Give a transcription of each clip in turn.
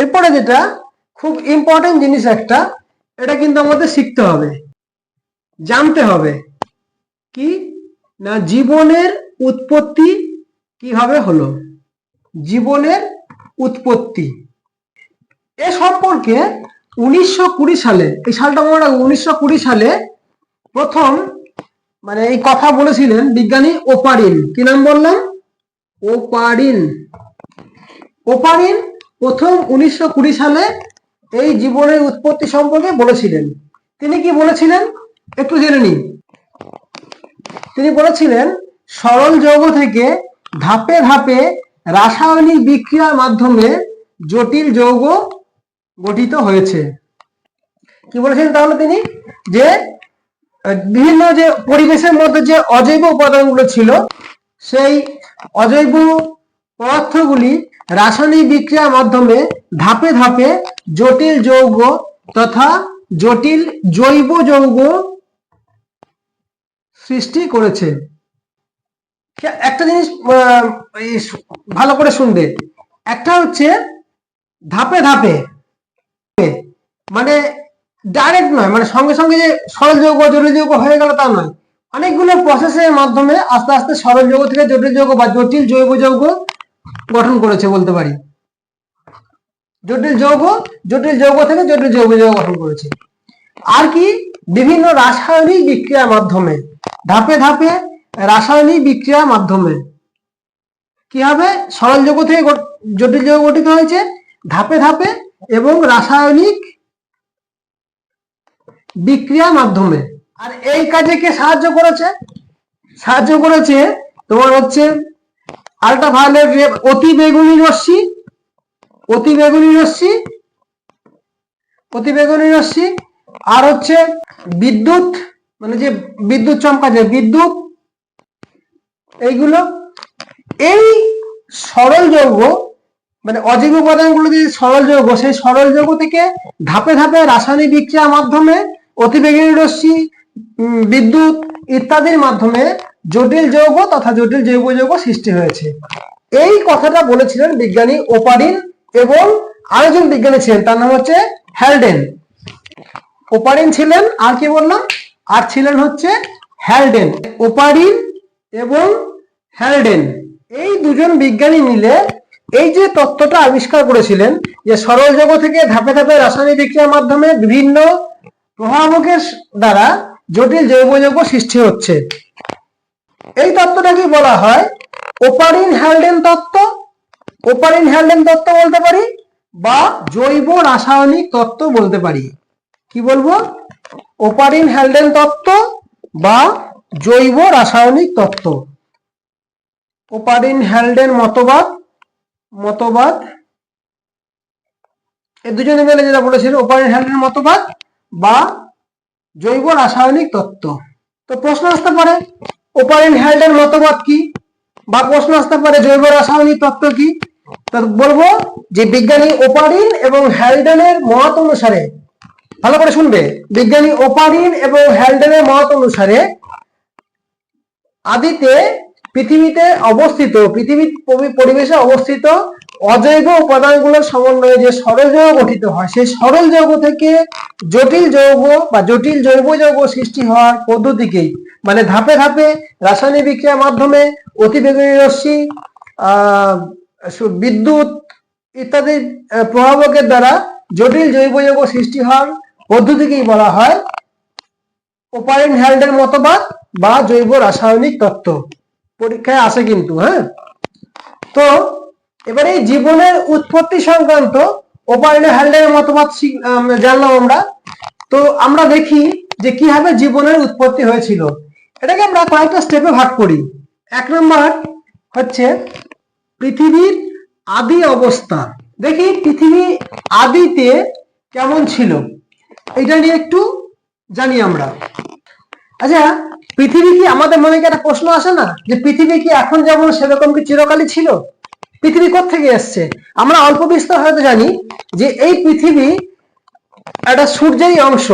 এরপরে যেটা খুব ইম্পর্টেন্ট জিনিস একটা, এটা কিন্তু আমাদের শিখতে হবে। জানতে হবে কি না জীবনের উৎপত্তি কীভাবে হলো? জীবনের উৎপত্তি। এ সম্পর্কে উনিশশো কুড়ি সালে, এই সালটা মনে রাখব উনিশশো কুড়ি সালে প্রথম মানে এই কথা বলেছিলেন বিজ্ঞানী ওপারিন। কি নাম বললাম? ওপারিন। ওপারিন প্রথম উনিশশো কুড়ি সালে এই জীবনের উৎপত্তি সম্পর্কে বলেছিলেন। তিনি কি বলেছিলেন? একটু জেনে নিন। তিনি বলেছিলেন, সরল যৌগ থেকে ধাপে ধাপে রাসায়নিক বিক্রিয়ার মাধ্যমে জটিল যৌগ গঠিত হয়েছে। কি বলেছিলেন তাহলে তিনি? যে, বিভিন্ন যে পরিবেশের মধ্যে যে অজৈব উপাদানগুলো ছিল, সেই অজৈব পদার্থগুলি রাসায়নিক বিক্রিয়ার মাধ্যমে ধাপে ধাপে জটিল যৌগ তথা জটিল জৈব যৌগ সৃষ্টি করেছে। একটা জিনিস ভালো করে শুনবে। একটা হচ্ছে ধাপে ধাপে মানে ডাইরেক্ট নয় মানে সঙ্গে সঙ্গে যে সরল যৌগ, জটিল যৌগ হয়ে গেল তা নয়। অনেকগুলো প্রসেসের মাধ্যমে আস্তে আস্তে সরল যৌগ থেকে জটিল যৌগ বা জটিল জৈব যৌগ গঠন করেছে বলতে পারি। জটিল যৌগ জটিল যৌগ থেকে জটিল জৈব যৌগ গঠন করেছে। আর কি? বিভিন্ন রাসায়নিক বিক্রিয়ার মাধ্যমে, ধাপে ধাপে রাসায়নিক বিক্রিয়ার মাধ্যমে। কি হবে? সরল যৌগ থেকে জটিল যৌগ গঠিত হয়েছে, ধাপে ধাপে এবং রাসায়নিক বিক্রিয়ার মাধ্যমে। আর এই কাজে কে সাহায্য করেছে? সাহায্য করেছে তোমার হচ্ছে আল্ট্রাভায়োলেট রে অতি বেগুনি রশ্মি, অতি বেগুনি রশ্মি, অতি বেগুনি রশ্মি, আর হচ্ছে বিদ্যুৎ মানে যে বিদ্যুৎ চমকাচ্ছে বিদ্যুৎ, এইগুলো, এই সরল যৌগ মানে অজৈব উপাদানগুলো যে সরল যৌগ, সেই সরল যৌগ থেকে ধাপে ধাপে রাসায়নিক বিক্রিয়ার মাধ্যমে অতিবেগুনি রশ্মি বিদ্যুৎ ইত্যাদির মাধ্যমে জটিল যৌগ তথা জটিল জৈব যৌগ সৃষ্টি হয়েছে। এই কথাটা বলেছিলেন বিজ্ঞানী ওপারিন এবং আরেকজন বিজ্ঞানী ছিলেন, তার নাম হচ্ছে হ্যালডেন। ওপারিন ছিলেন, আর কি বললাম? আর ছিলেন হচ্ছে হ্যালডেন। ওপারিন এবং হ্যালডেন, এই দুজন বিজ্ঞানী মিলে এই যে তত্ত্বটা আবিষ্কার করেছিলেন যে সরল যৌগ থেকে ধাপে ধাপে রাসায়নিক বিক্রিয়ার মাধ্যমে বিভিন্ন প্রভাবকের দ্বারা জটিল জৈব যৌগ সৃষ্টি হচ্ছে। এই তত্ত্বটাকে বলা হয়? ওপারিন হ্যালডেন তত্ত্ব। ওপারিন হ্যালডেন তত্ত্ব বলতে পারি বা জৈব রাসায়নিক তত্ত্ব বলতে পারি। কি বলব? ওপারিন হ্যালডেন তত্ত্ব বা জৈব রাসায়নিক তত্ত্ব। ওপারিন হ্যালডেন মতবাদ মতবাদ। এই দুজনে মিলে যেটা বলেছিল, ওপারিন হ্যালডেন মতবাদ বা জৈব রাসায়নিক তত্ত্ব। তো প্রশ্ন আসতে পারে ওপারিন হ্যাল্ডের মতবাদ কি? বা প্রশ্ন আসতে পারে জৈব রাসায়নিক তত্ত্ব কি? তা বলব যে বিজ্ঞানী ওপারিন এবং হ্যালডেনের মত অনুসারে, ভালো করে শুনবে, বিজ্ঞানী ওপারিন এবং হ্যালডেনের মত অনুসারে আদিতে পৃথিবীতে অবস্থিত, পৃথিবীর পরিবেশে অবস্থিত অজৈব উপাদানগুলোর সমন্বয়ে যে সরল যৌগ গঠিত হয়, সেই সরল যৌগ থেকে জটিল যৌগ বা জটিল জৈব যৌগ সৃষ্টি হওয়ার পদ্ধতিকেই মানে ধাপে ধাপে রাসায়নিক বিক্রিয়ার মাধ্যমে অতিবেগুনি রশ্মি বিদ্যুৎ ইত্যাদি প্রভাবকের দ্বারা জটিল জৈব যৌগ সৃষ্টি হওয়ার পদ্ধতিকেই বলা হয় ওপারেন হ্যাল্ডের মতবাদ বা জৈব রাসায়নিক তত্ত্ব। পরীক্ষায় আসে কিন্তু হ্যাঁ? তো এবারে জীবনের উৎপত্তি সংক্রান্ত ওপারেন হ্যাল্ডের মতবাদ জানলাম আমরা। তো আমরা দেখি যে কীভাবে জীবনের উৎপত্তি হয়েছিল। এটাকে আমরা কয়েকটা স্টেপে ভাগ করি। এক নম্বর হচ্ছে পৃথিবীর আদি অবস্থা। দেখি পৃথিবী আদিতে কেমন ছিল। এটা নিয়ে একটু জানি আমরা। আচ্ছা পৃথিবী কি আমাদের মনে কি একটা প্রশ্ন আসে না? যে পৃথিবী কি এখন যেমন সেরকম কি চিরকালই ছিল? পৃথিবী থেকে এসছে? আমরা অল্প বিস্তর হয়তো জানি যে এই পৃথিবী একটা সূর্যেরই অংশ।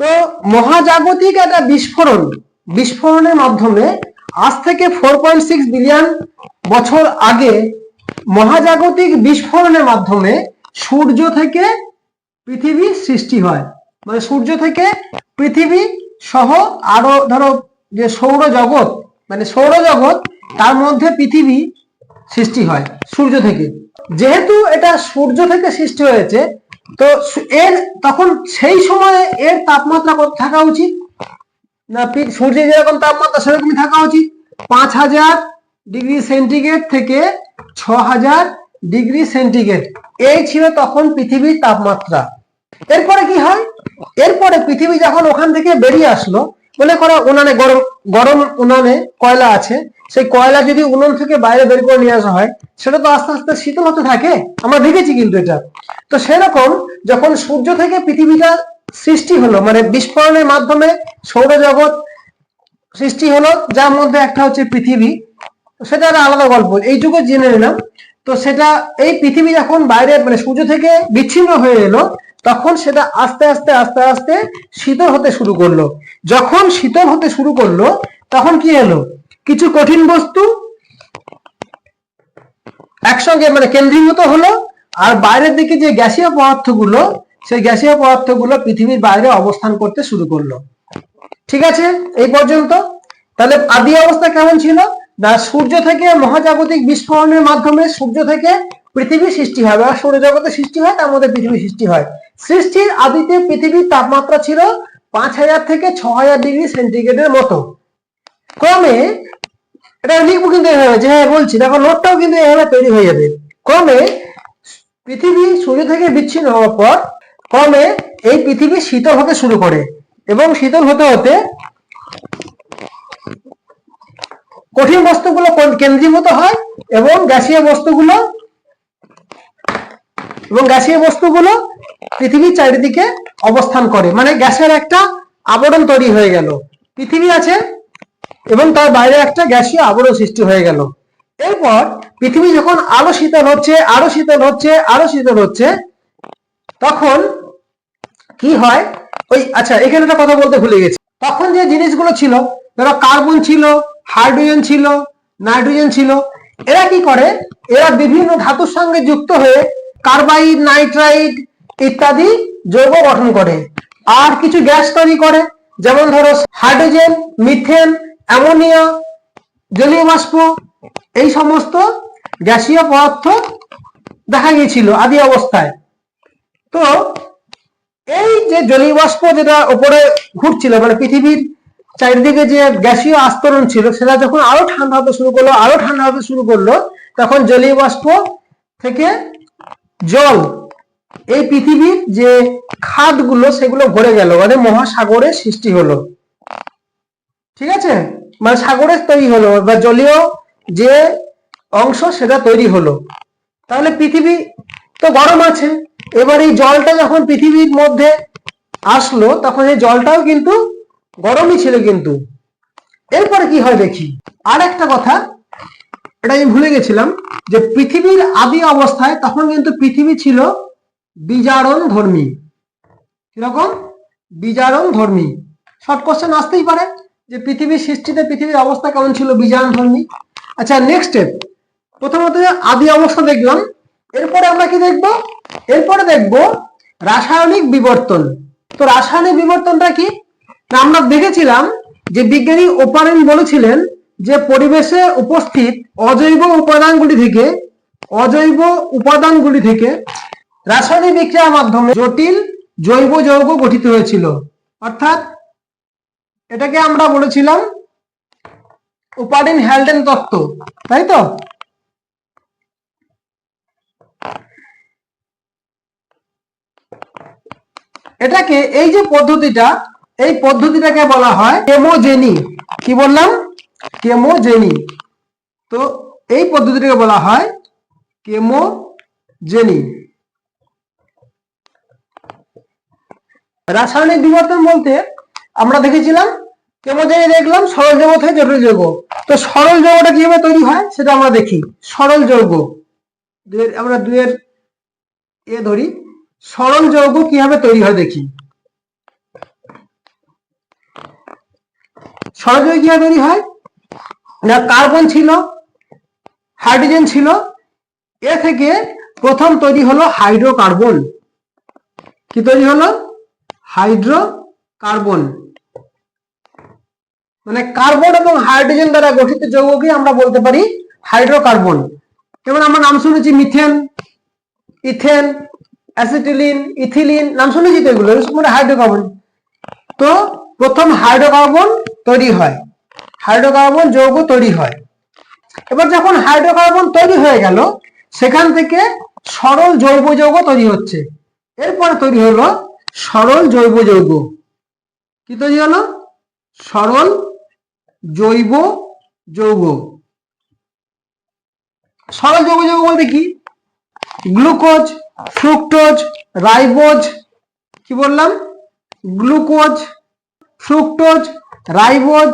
তো মহাজাগতিক একটা বিস্ফোরণ, বিস্ফোরণের মাধ্যমে আজ থেকে ফোর পয়েন্ট সিক্স বিলিয়ন বছর আগে মহাজাগতিক বিস্ফোরণের মাধ্যমে সূর্য থেকে পৃথিবী সৃষ্টি হয়। মানে সূর্য থেকে পৃথিবী সহ আরও ধরো যে সৌরজগৎ মানে সৌরজগৎ, তার মধ্যে পৃথিবী সৃষ্টি হয়, সূর্য থেকে। যেহেতু এটা সূর্য থেকে সৃষ্টি হয়েছে, তো এর তখন সেই সময়ে এর তাপমাত্রা কত থাকা উচিত? না সূর্যের যেরকম তাপমাত্রা, সেরকমই থাকা উচিত। পাঁচ হাজার ডিগ্রি সেন্টিগ্রেড থেকে ছ হাজার ডিগ্রি সেন্টিগ্রেড। এই ছিল তখন পৃথিবীর তাপমাত্রা। এরপরে কি হয়? এরপরে পৃথিবী যখন ওখান থেকে বেরিয়ে আসলো মনে করো উনানে গরম গরম উনানে কয়লা আছে, সেই কয়লা যদি উনুন থেকে বাইরে বের করে নিয়ে আসা হয়, সেটা তো আস্তে আস্তে শীতল হতে থাকে। আমরা দেখেছি কিন্তু এটা। তো সেরকম যখন সূর্য থেকে পৃথিবীটা সৃষ্টি হলো মানে বিস্ফোরণের মাধ্যমে সৌরজগৎ সৃষ্টি হলো, যার মধ্যে একটা হচ্ছে পৃথিবী, সেটা একটা আলাদা গল্প, এইটুকু জেনে নিলাম। তো সেটা, এই পৃথিবী যখন বাইরে মানে সূর্য থেকে বিচ্ছিন্ন হয়ে এলো তখন সেটা আস্তে আস্তে আস্তে আস্তে শীতল হতে শুরু করল। যখন শীতল হতে শুরু করল, তখন কি হলো কিছু কঠিন বস্তু একসঙ্গে মানে কেন্দ্রীভূত হলো, আর বাইরের দিকে যে গ্যাসীয় পদার্থগুলো, সেই গ্যাসীয় পদার্থগুলো পৃথিবীর বাইরে অবস্থান করতে শুরু করল। ঠিক আছে? এই পর্যন্ত। তাহলে আদি অবস্থা কেমন ছিল? না সূর্য থেকে মহাজাগতিক বিস্ফোরণের মাধ্যমে সূর্য থেকে পৃথিবী সৃষ্টি হয় বা সৌরজগতে সৃষ্টি হয়, তার মধ্যে পৃথিবী সৃষ্টি হয়। সৃষ্টির আদিতে পৃথিবীর তাপমাত্রা ছিল পাঁচ হাজার থেকে ছ হাজার ডিগ্রি সেন্টিগ্রেডের মতো। ক্রমে, এটা লিখব কিন্তু এভাবে, যে হ্যাঁ বলছি, দেখো নোটটাও কিন্তু এভাবে তৈরি হয়ে যাবে। ক্রমে, পৃথিবী সূর্য থেকে বিচ্ছিন্ন হওয়ার পর, ক্রমে এই পৃথিবী শীতল হতে শুরু করে এবং শীতল হতে হতে কঠিন বস্তুগুলো কোন- কেন্দ্রীভূত হয় এবং গ্যাসীয় বস্তুগুলো এবং গ্যাসীয় বস্তুগুলো পৃথিবীর চারিদিকে অবস্থান করে। মানে গ্যাসের একটা আবরণ তৈরি হয়ে গেল। পৃথিবী আছে এবং তার বাইরে একটা গ্যাসীয় আবরণ সৃষ্টি হয়ে গেল। এরপর পৃথিবী যখন আরও শীতল হচ্ছে, আরও শীতল হচ্ছে, আরও শীতল হচ্ছে, তখন কি হয়? ওই আচ্ছা এখানে একটা কথা বলতে ভুলে গেছি। তখন যে জিনিসগুলো ছিল, ধরো কার্বন ছিল, হাইড্রোজেন ছিল, নাইট্রোজেন ছিল, এরা কি করে? এরা বিভিন্ন ধাতুর সঙ্গে যুক্ত হয়ে কার্বাইড, নাইট্রাইড ইত্যাদি যৌগ গঠন করে। আর কিছু গ্যাস তৈরি করে, যেমন ধরো হাইড্রোজেন, মিথেন, অ্যামোনিয়া, জলীয় বাষ্প, এই সমস্ত গ্যাসীয় পদার্থ দেখা গিয়েছিল আদি অবস্থায়। তো এই যে জলীয় বাষ্প যেটা উপরে ঘুরছিল মানে পৃথিবীর চারিদিকে যে গ্যাসীয় আস্তরণ ছিল, সেটা যখন আরও ঠান্ডা হতে শুরু করল, আরও ঠান্ডা হতে শুরু করল, তখন জলীয় বাষ্প থেকে জল এই পৃথিবীর যে খাদগুলো, সেগুলো ভরে গেল মানে মহাসাগরের সৃষ্টি হলো। ঠিক আছে? মানে সাগরের তৈরি হলো, বা জলীয় যে অংশ, সেটা তৈরি হলো। তাহলে পৃথিবী তো গরম আছে। এবার এই জলটা যখন পৃথিবীর মধ্যে আসলো, তখন এই জলটাও কিন্তু গরমই ছিল কিন্তু। এরপরে কি হয় দেখি? আর একটা কথা, এটা আমি ভুলে গেছিলাম, যে পৃথিবীর আদি অবস্থায় তখন কিন্তু পৃথিবী ছিল বিজারণ ধর্মী। কীরকম? বিজারণ ধর্মী। শর্ট কোশ্চেন আসতেই পারে যে পৃথিবীর সৃষ্টিতে পৃথিবীর অবস্থা কেমন ছিল বিজারণ ধর্মী। আচ্ছা নেক্সট স্টেপ প্রথমত আদি অবস্থা দেখলাম, এরপরে আমরা কি দেখব? এরপরে দেখব রাসায়নিক বিবর্তন। তো রাসায়নিক বিবর্তনটা কি? না, আমরা দেখেছিলাম যে বিজ্ঞানী ওপারেন বলেছিলেন যে পরিবেশে উপস্থিত অজৈব উপাদানগুলি থেকে, অজৈব উপাদানগুলি থেকে রাসায়নিক বিক্রিয়ার মাধ্যমে জটিল জৈব যৌগ গঠিত হয়েছিল। অর্থাৎ এটাকে আমরা বলেছিলাম উপাডিন হ্যালডেন তত্ত্ব, তাই তো? এটাকে এই যে পদ্ধতিটা, এই পদ্ধতিটাকে বলা হয় কেমোজেনি। কি বললাম? কেমোজেনি। তো এই পদ্ধতিটাকে বলা হয় কেমোজেনি। রাসায়নিক বিবর্তন বলতে আমরা দেখেছিলাম কেমোজেনি দেখলাম সরল যৌগ থেকে জটিল যৌগ। তো সরল যৌগটা কীভাবে তৈরি হয় সেটা আমরা দেখি। সরল যৌগ। আমরা দুয়ের এ ধরি। সরল যৌগ কীভাবে তৈরি হয় দেখি। সরল যৌগ কীভাবে তৈরি হয়? না, কার্বন ছিল, হাইড্রোজেন ছিল। এ থেকে প্রথম তৈরি হলো হাইড্রোকার্বন। কি তৈরি হলো? হাইড্রোকার্বন। মানে কার্বন এবং হাইড্রোজেন দ্বারা গঠিত যৌগকে আমরা বলতে পারি হাইড্রোকার্বন। যেমন আমরা নাম শুনেছি মিথেন, ইথেন, অ্যাসিটিলিন, ইথিলিন, নাম শুনেছি তো এগুলো মানে হাইড্রোকার্বন। তো প্রথম হাইড্রোকার্বন তৈরি হয়। হাইড্রোকার্বন যৌগ তৈরি হয়। এবার যখন হাইড্রোকার্বন তৈরি হয়ে গেল, সেখান থেকে সরল জৈব যৌগ তৈরি হচ্ছে। এরপরে তৈরি হলো সরল জৈব যৌগ। কি তৈরি হলো? সরল জৈব যৌগ। সরল জৈব যৌগ বলতে কি? গ্লুকোজ, ফ্রুক্টোজ, রাইবোজ, কি বললাম? গ্লুকোজ, ফ্রুক্টোজ, রাইবোজ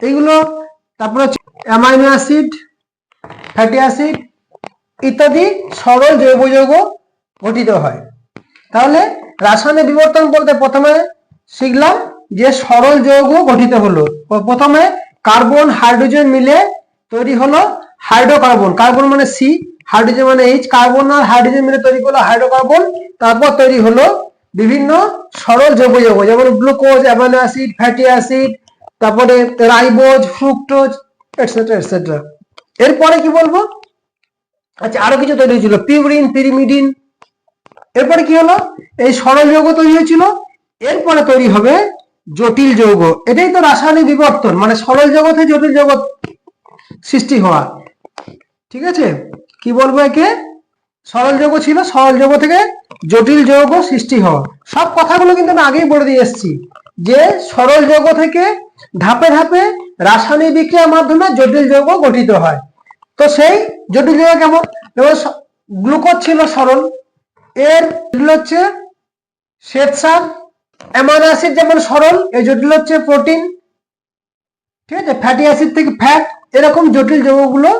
এগুলো তারপরে অ্যামাইনো অ্যাসিড, ফ্যাটি অ্যাসিড ইত্যাদি সরল জৈব যৌগ গঠিত হয়। তাহলে রাসায়নিক বিবর্তন বলতে প্রথমে শিখলাম যে সরল যৌগ গঠিত হলো। প্রথমে কার্বন হাইড্রোজেন মিলে তৈরি হলো হাইড্রোকার্বন কার্বন মানে সি হাইড্রোজেন মানে এইচ কার্বন আর হাইড্রোজেন মিলে তৈরি করল হাইড্রোকার্বন তারপর তৈরি হলো বিভিন্ন সরল জৈব যৌগ। যেমন glucose amino acid fatty acid তারপরে রাইবোজ ফ্রুক্টোজ এটসেট্রা এটসেট্রা এরপরে কি বলব? আচ্ছা আরও কিছু তৈরি হয়েছিল। পিউরিন পিরিমিডিন এরপরে কি হলো? এই সরল যৌগ তৈরি হয়েছিল। এরপরে তৈরি হবে জটিল যৌগ। এটাই তো রাসায়নিক বিবর্তন মানে সরল থেকে জটিল যৌগ সৃষ্টি হওয়া। ঠিক আছে? কি বলব একে? সরল যৌগ ছিল, সরল যৌগ থেকে জটিল যৌগ সৃষ্টি হওয়া। সব কথাগুলো কিন্তু আমি আগেই বলে দিয়ে এসেছি যে সরল যৌগ থেকে ধাপে ধাপে রাসায়নিক বিক্রিয়ার মাধ্যমে জটিল যৌগ গঠিত হয়। তো সেই জটিল যৌগ কেমন? গ্লুকোজ ছিল সরল। এর জটিল হচ্ছে শ্বেতসার, অ্যামাইনো অ্যাসিড যেমন সরল, এই জটিল হচ্ছে প্রোটিন, ঠিক আছে? ফ্যাটি অ্যাসিড থেকে ফ্যাট, এরকম জটিল যৌগগুলো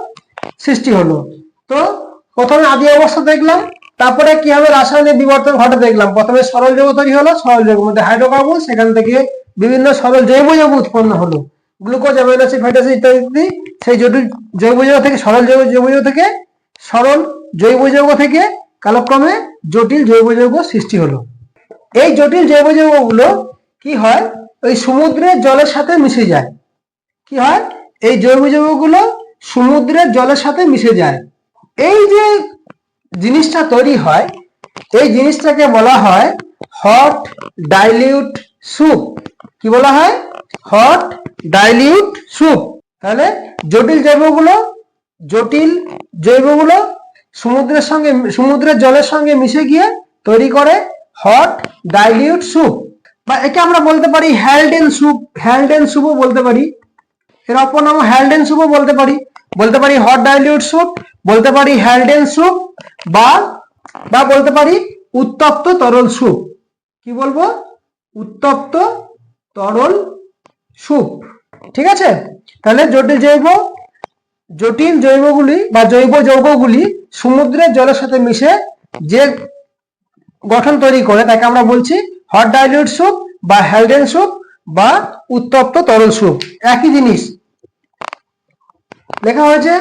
সৃষ্টি হলো। তো প্রথমে আদি অবস্থা দেখলাম, তারপরে কি হবে রাসায়নিক বিবর্তন ঘটে দেখলাম। প্রথমে সরল যৌগ তৈরি হলো, সরল যৌগের মধ্যে হাইড্রোকার্বন, সেখান থেকে বিভিন্ন সরল জৈব যৌগ উৎপন্ন হলো। Glucose, amino acid, fatty acid ইত্যাদি, সেই জটিল জৈব যৌগ থেকে, সরল জৈব যৌগ থেকে, সরল জৈব যৌগ থেকে কালক্রমে জটিল জৈব যৌগ সৃষ্টি হলো। এই জটিল জৈব যৌগগুলো কি হয়? ওই সমুদ্রের জলের সাথে মিশে যায়। কি হয়? এই জৈব যৌগগুলো সমুদ্রের জলের সাথে মিশে যায়। এই যে জিনিসটা তৈরি হয়, এই জিনিসটাকে বলা হয় হট ডাইলিউট স্যুপ কি বলা হয়? হট ডাইলিউট স্যুপ তাহলে জটিল জৈবগুলো জটিল জৈবগুলো সমুদ্রের সঙ্গে, সমুদ্রের জলের সঙ্গে মিশে গিয়ে তৈরি করে হট ডাইলিউট স্যুপ বা একে আমরা বলতে পারি হ্যালডেন স্যুপ হ্যালডেন স্যুপও বলতে পারি। এর অপর নাম হ্যালডেন স্যুপও বলতে পারি। বলতে পারি হট ডাইলিউট স্যুপ বলতে পারি হ্যালডেন স্যুপ বা বা বলতে পারি উত্তপ্ত তরল স্যুপ কি বলব? উত্তপ্ত তরল স্যুপ ঠিক আছে? তাহলে জটিল জৈব জটিল জৈবগুলি বা জৈব যৌগগুলি সমুদ্রের জলের সাথে মিশে যে গঠন তৈরি করে, তাকে আমরা বলছি হট ডাইলিউট স্যুপ বা হ্যালডেন স্যুপ বা উত্তপ্ত তরল স্যুপ একই জিনিস। লেখা হয়েছে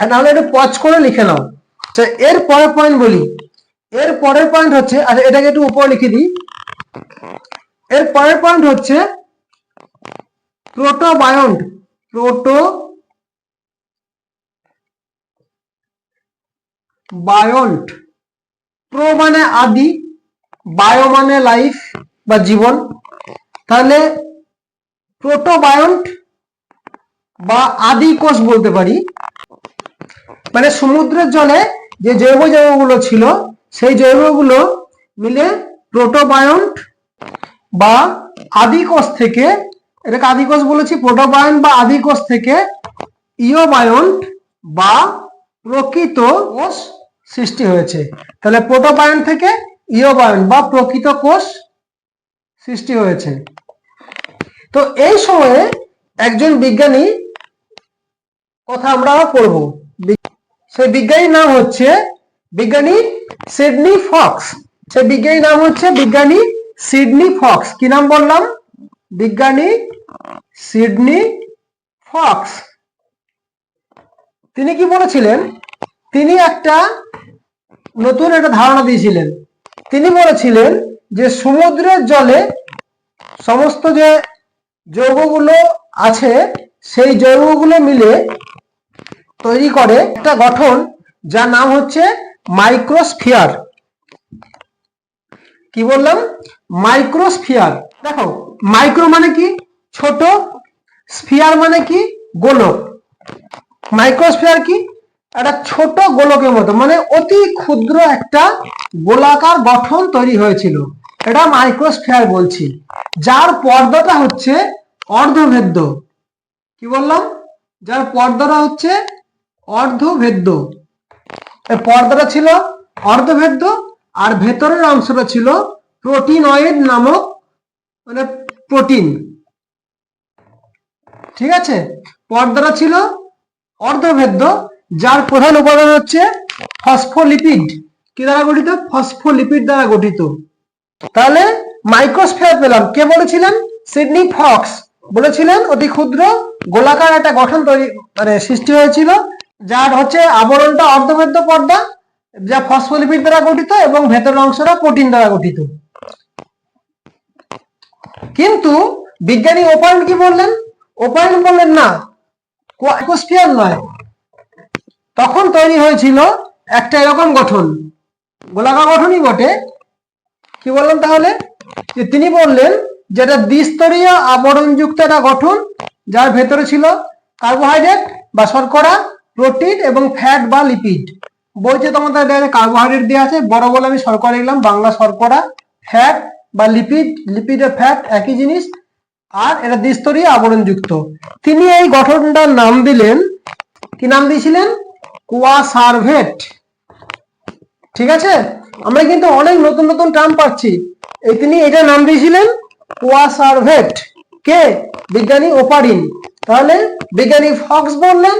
আর নাহলে একটু পজ করে লিখে নাও। তো এর পরের পয়েন্ট বলি। এর পরের পয়েন্ট হচ্ছে আচ্ছা এটাকে একটু উপরে লিখে দিই। এর পরের পয়েন্ট হচ্ছে প্রোটোবায়ন্ট প্রোটো বায়ন্ট প্রো মানে আদি বায়ো মানে লাইফ বা জীবন। তাহলে প্রোটোবায়ন্ট বা আদি কোষ বলতে পারি। মানে সমুদ্রের জলে যে জৈব যৌগগুলো ছিল, সেই জৈবগুলো মিলে প্রোটোবায়ন্ট বা আদিকোষ থেকে এটাকে আদিকোষ বলেছি প্রোটোবায়ন্ট বা আদিকোষ থেকে ইওবায়ন্ট বা প্রকৃত কোষ সৃষ্টি হয়েছে। তাহলে প্রোটোবায়ন্ট থেকে ইয়োবায়ন বা প্রকৃত কোষ সৃষ্টি হয়েছে। তো এই সময়ে একজন বিজ্ঞানী কথা আমরা পড়ব। সেই বিজ্ঞানীর নাম হচ্ছে বিজ্ঞানী সিডনি ফক্স। সেই বিজ্ঞানীর নাম হচ্ছে বিজ্ঞানী সিডনি ফক্স। কি নাম বললাম? বিজ্ঞানী সিডনি ফক্স। তিনি কি বলেছিলেন? তিনি একটা নতুন একটা ধারণা দিয়েছিলেন। তিনি বলেছিলেন যে সমুদ্রের জলে সমস্ত যে যৌগগুলো আছে, সেই যৌগগুলো মিলে তৈরি করে একটা গঠন যার নাম হচ্ছে মাইক্রোস্ফিয়ার। কি বললাম? মাইক্রোস্ফিয়ার। দেখো, মাইক্রো মানে কি? ছোট স্ফিয়ার মানে কি? গোলক। মাইক্রোস্ফিয়ার কি? একটা ছোট গোলকের মতো। মানে অতি ক্ষুদ্র একটা গোলাকার গঠন তৈরি হয়েছিল। এটা মাইক্রোস্ফিয়ার বলছি। যার পর্দাটা হচ্ছে অর্ধভেদ্য। কি বললাম? যার পর্দাটা হচ্ছে অর্ধভেদ্য। পর্দাটা ছিল অর্ধভেদ্য আর ভেতরের অংশটা ছিল প্রোটিনয়েড নামক মানে প্রোটিন ঠিক আছে? পর্দাটা ছিল অর্ধভেদ্য যার প্রধান উপাদান হচ্ছে ফসফোলিপিড। কি দ্বারা গঠিত? ফসফোলিপিড দ্বারা গঠিত। তাহলে মাইক্রোস্ফিয়ার পেলাম। কে বলেছিলেন? সিডনি ফক্স বলেছিলেন অতি ক্ষুদ্র গোলাকার একটা গঠন তৈরি মানে সৃষ্টি হয়েছিল, যার হচ্ছে আবরণটা অর্ধভেদ্য পর্দা, যা ফসফোলিপিড দ্বারা গঠিত এবং ভেতরের অংশটা প্রোটিন দ্বারা গঠিত। কিন্তু বিজ্ঞানী ওপায়ন কি বললেন? ওপায়ন বললেন, না মাইক্রোস্ফিয়ার নয়। তখন তৈরি হয়েছিল একটা এরকম গঠন, গোলাকার গঠনই বটে। কি বললাম তাহলে? যে তিনি বললেন যেটা দ্বিস্তরীয় আবরণযুক্ত একটা গঠন, যার ভেতরে ছিল কার্বোহাইড্রেট বা শর্করা, প্রোটিন এবং ফ্যাট বা লিপিড। বইতে তোমাদের কার্বোহাইড্রেট দেওয়া আছে, বড় বলে আমি শর্করা লিখলাম, বাংলা শর্করা, ফ্যাট বা লিপিড লিপিড ফ্যাট একই জিনিস আর এটা দ্বিস্তরীয় আবরণযুক্ত তিনি এই গঠনটার নাম দিলেন, কি নাম দিয়েছিলেন? কোয়াসারভেট। ঠিক আছে? আমরা কিন্তু অনেক নতুন নতুন টার্ম পাচ্ছি। এই তিনি এটা নাম দিয়েছিলেন, কোয়াসারভেট। কে? বিজ্ঞানী ওপারিন। তাহলে বিজ্ঞানী ফক্স বললেন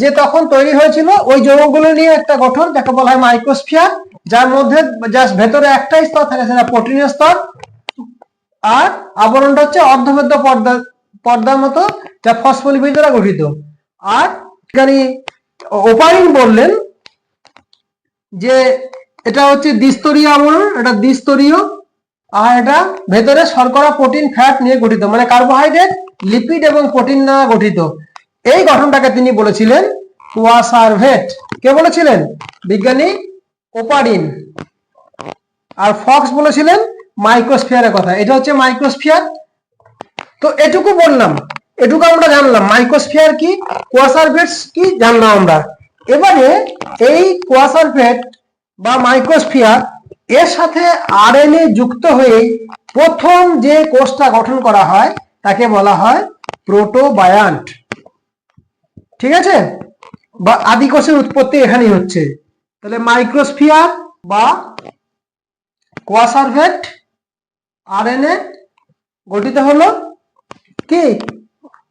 যে তখন তৈরি হয়েছিল ওই যৌগগুলো নিয়ে একটা গঠন, যাকে বলা হয় মাইক্রোস্ফিয়ার যার মধ্যে ভেতরে একটাই স্তর থাকে, সেটা প্রোটিনের স্তর। আর আবরণটা হচ্ছে অর্ধবেদ্য পর্দা, পর্দার মতো যা ফসফোলিপিড দ্বারা গঠিত। আর বিজ্ঞানী ওপারিন বললেন যে এটা হচ্ছে দ্বিস্তরীয় আবরণ, এটা দ্বিস্তরীয়, আর এটা ভেতরে শর্করা প্রোটিন ফ্যাট নিয়ে গঠিত মানে কার্বোহাইড্রেট লিপিড এবং প্রোটিন দ্বারা গঠিত। এই গঠনটাকে তিনি বলেছিলেন কোয়াসারভেট। কে বলেছিলেন? বিজ্ঞানী ওপারিন। আর ফক্স বলেছিলেন মাইক্রোস্ফিয়ারের কথা। এটা হচ্ছে মাইক্রোস্ফিয়ার। তো এটুকু বললাম, এটুকু আমরা জানলাম। মাইক্রোস্ফিয়ার কি কোয়াসারভেটস কি জানলাম আমরা। এবারে এই কোয়াসারভেট বা মাইক্রোস্ফিয়ার এর সাথে আরএনএ যুক্ত হয়ে প্রথম যে কোষটা গঠন করা হয়, তাকে বলা হয় প্রোটোবায়ান্ট। ঠিক আছে? বা আদি কোষের উৎপত্তি এখানেই হচ্ছে। তাহলে মাইক্রোস্ফিয়ার বা কোয়াসারভেট আরএনএ গঠিত হলো কি?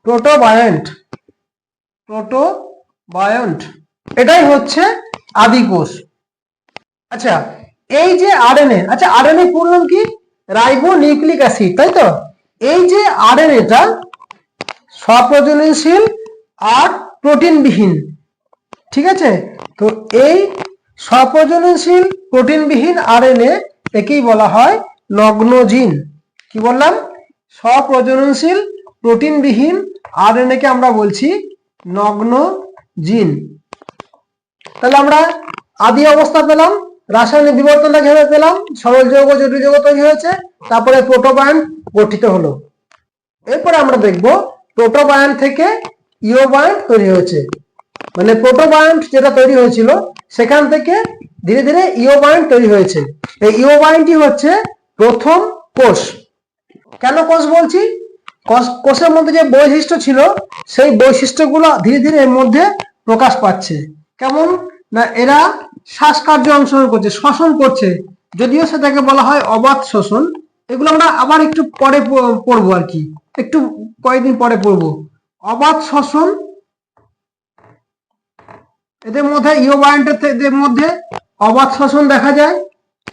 প্রোটোবায়ন্ট প্রোটোবায়ন্ট এটাই হচ্ছে আদি কোষ। আচ্ছা এই যে আরএনএ আচ্ছা আরএনএ পূর্ণ কি? রাইবো নিউক্লিক অ্যাসিড, তাই তো? এই যে আরএনএটা স্বপ্রজননশীল আর প্রোটিনবিহীন, ঠিক আছে? তো এই স্বপ্রজননশীল, প্রোটিনবিহীন আরএনএ একেই বলা হয় নগ্ন জিন। কি বললাম? স্বপ্রজননশীল, প্রোটিনবিহীন আরএনএ কে আমরা বলছি নগ্ন জিন। তাহলে আমরা আদি অবস্থা পেলাম, রাসায়নিক বিবর্তনটা কীভাবে পেলাম, সরল যৌগ, জটিল যৌগ তৈরি হয়েছে, তারপরে প্রোটোবায়ন গঠিত হলো। এরপরে আমরা দেখব প্রোটোবায়ন থেকে ইওবায়ন তৈরি হয়েছে। মানে প্রোটোবায়ন যেটা তৈরি হয়েছিল, সেখান থেকে ধীরে ধীরে ইওবায়ন তৈরি হয়েছে। এই ইওবায়নটি হচ্ছে প্রথম কোষ। কেন কোষ বলছি? কোষ- কোষের মধ্যে যে বৈশিষ্ট্য ছিল, সেই বৈশিষ্ট্যগুলো ধীরে ধীরে এর মধ্যে প্রকাশ পাচ্ছে। কেমন? না, এরা শ্বাসকার্য অংশগ্রহণ করছে, শ্বসন করছে। যদিও সেটাকে বলা হয় অবাধ শ্বসন। এগুলো আমরা আবার একটু পরে পড়ব আর কি। একটু কয়েকদিন পরে পড়ব। অবাধ শ্বসন এদের মধ্যে, ইওবায়ন্টের মধ্যে অবাধ শ্বসন দেখা যায়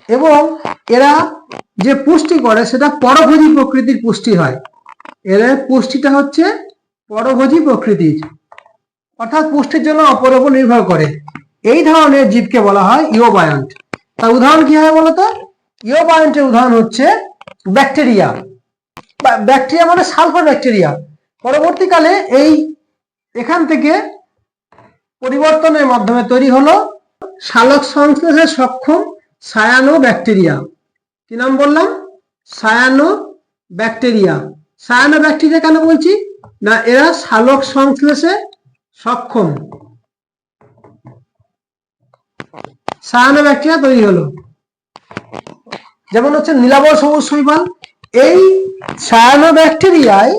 এবং এরা যে পুষ্টি করে সেটা পরভোজী প্রকৃতির পুষ্টি হয়। এদের পুষ্টিটা হচ্ছে পরভোজী প্রকৃতির। অর্থাৎ পুষ্টির জন্য অপর উপর নির্ভর করে। এই ধরনের জীবকে বলা হয় ইওবায়ন্ট। তার উদাহরণ কি হয় বলতো? ইওবায়ন্টের উদাহরণ হচ্ছে ব্যাকটেরিয়া। ব্যাকটেরিয়া মানে সালফার ব্যাকটেরিয়া। পরবর্তীকালে এই এখান থেকে পরিবর্তনের মাধ্যমে তৈরি হলো সালোক সংশ্লেষে সক্ষম সায়ানো ব্যাকটেরিয়া। কি নাম বললাম? সায়ানো ব্যাকটেরিয়া সায়ানো ব্যাকটেরিয়া কেন বলছি? না, এরা সালোক সংশ্লেষে সক্ষম। সায়ানো ব্যাকটেরিয়া তৈরি হলো। যেমন হচ্ছে নীলাবল সবুজ শৈবাল। এই সায়ানো ব্যাকটেরিয়ায়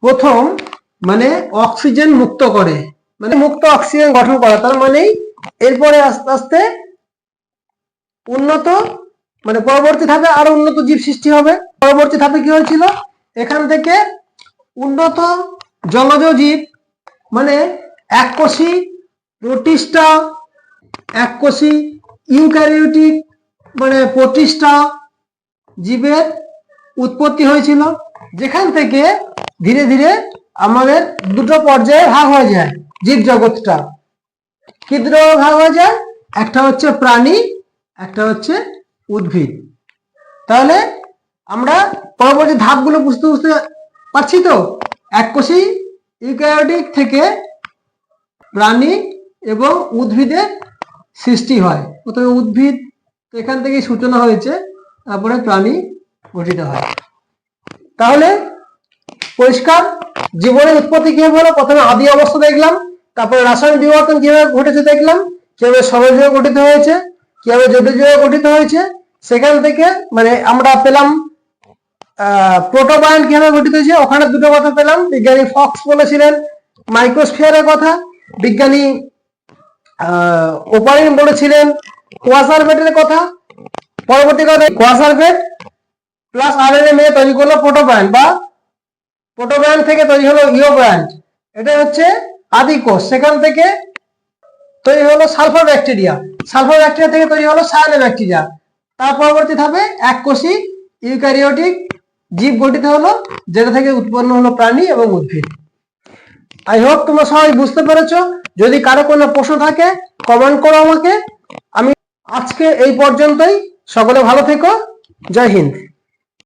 প্রথম মানে অক্সিজেন মুক্ত করে। মানে মুক্ত অক্সিজেন গঠন করে। তার মানেই এরপরে আস্তে আস্তে উন্নত মানে পরবর্তী ধাপে আরও উন্নত জীব সৃষ্টি হবে। পরবর্তী ধাপে কি হয়েছিল? এখান থেকে উন্নত জলজ জীব মানে এককোষী প্রোটিস্টা এককোষী ইউক্যারিওটিক মানে প্রতিষ্ঠা জীবের উৎপত্তি হয়েছিল। যেখান থেকে ধীরে ধীরে আমাদের দুটো পর্যায়ে ভাগ হয়ে যায় জীব জগৎটা কি দুটো ভাগ হয়ে যায়? একটা হচ্ছে প্রাণী, একটা হচ্ছে উদ্ভিদ। তাহলে আমরা পরবর্তী ধাপগুলো বুঝতে বুঝতে পারছি তো? এককোষী ইউক্যারিওটিক থেকে প্রাণী এবং উদ্ভিদের সৃষ্টি হয়। প্রথমে উদ্ভিদ এখান থেকেই সূচনা হয়েছে, তারপরে প্রাণী গঠিত হয়। তাহলে পরিষ্কার, জীবনের উৎপত্তি কীভাবে হলো? প্রথমে আদি অবস্থা দেখলাম, তারপরে রাসায়নিক বিবর্তন কীভাবে ঘটেছে দেখলাম, কীভাবে সরজীব গঠিত হয়েছে কীভাবে জটিল গঠিত হয়েছে? সেখান থেকে মানে আমরা পেলাম প্রোটোবায়ন কীভাবে গঠিত হয়েছে? ওখানে দুটো কথা পেলাম। বিজ্ঞানী ফক্স বলেছিলেন মাইক্রোস্ফিয়ারের কথা। বিজ্ঞানী ওপারিন বলেছিলেন কোয়াসারভেটের কথা। পরবর্তী কথা কোয়াসারভেট প্লাস আরএনএ মিলে তৈরি করল প্রোটোবায়ন বা প্রোটোবায়ন থেকে তৈরি হলো ইওব্যান্ড এটা হচ্ছে আদি কোষ। সেখান থেকে তৈরি হলো সালফার ব্যাকটেরিয়া। সালফার ব্যাকটেরিয়া থেকে তৈরি হলো সায়ানো ব্যাকটেরিয়া। তার পরবর্তী ধাপে এক কোষী ইউক্যারিওটিক জীব গঠিত হলো, যেটা থেকে উৎপন্ন হলো প্রাণী এবং উদ্ভিদ। আই হোপ তোমরা সবাই বুঝতে পেরেছ। যদি কারও কোনো প্রশ্ন থাকে কমেন্ট করো আমাকে। আমি আজকে এই পর্যন্তই। সকলে ভালো থেকো। জয় হিন্দ।